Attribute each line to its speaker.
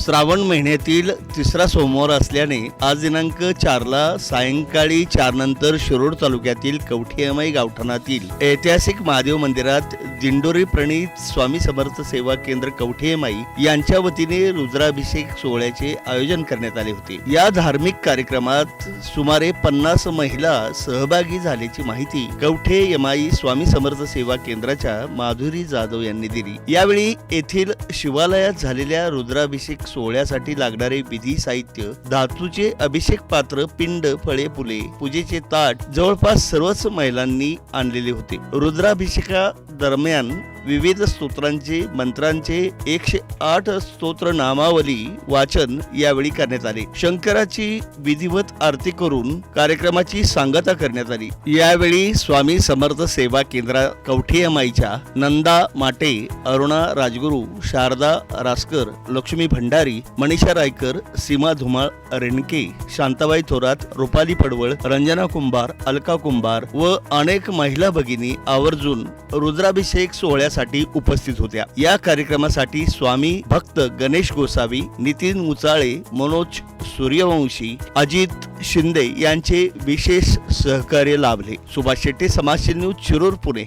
Speaker 1: श्रावण महिन्यातील तिसरा सोमवार असल्याने आज दिनांक चारला सायंकाळी चारनंतर शिरोड तालुक्यातील कवठेमाई गावठाणातील ऐतिहासिक महादेव मंदिरात दिंडोरी प्रणीत स्वामी समर्थ सेवा केंद्र कवठेमाई यांच्या वतीने रुद्राभिषेक सोहळ्याचे आयोजन करण्यात आले होते. या धार्मिक कार्यक्रमात सुमारे पन्नास महिला सहभागी झाल्याची माहिती कवठे यमाई स्वामी समर्थ सेवा केंद्राच्या माधुरी जाधव यांनी दिली. यावेळी येथील शिवालयात झालेल्या रुद्राभिषेक सोहळ्यासाठी लागणारे विधी साहित्य धातूचे अभिषेक पात्र पिंड फळे फुले पूजेचे ताट जवळपास सर्वच महिलांनी आणलेले होते. रुद्राभिषेका दरम्यान विविध स्तोत्रांचे मंत्रांचे एकशे आठ स्तोत्र नामावली वाचन यावेळी करण्यात आले. शंकराची विधिवत आरती करून कार्यक्रमाची सांगता करण्यात आली. यावेळी स्वामी समर्थ सेवा केंद्रा कवठेमाईच्या नंदा माटे अरुणा राजगुरू शारदा रासकर लक्ष्मी भंडारी मनीषा रायकर सीमा धुमाळ रेणके शांताबाई थोरात रुपाली पडवळ रंजना कुंभार अलका कुंभार व अनेक महिला भगिनी आवर्जून रुद्राभिषेक सोहळ्या सोहळ्यासाठी उपस्थित होत्या. या कार्यक्रमासाठी स्वामी भक्त गणेश गोसावी नितीन मुचाळे मनोज सूर्यवंशी अजित शिंदे यांचे विशेष सहकार्य लाभले. सुभाष शेट्टी समाजशील न्यूज शिरूर पुणे.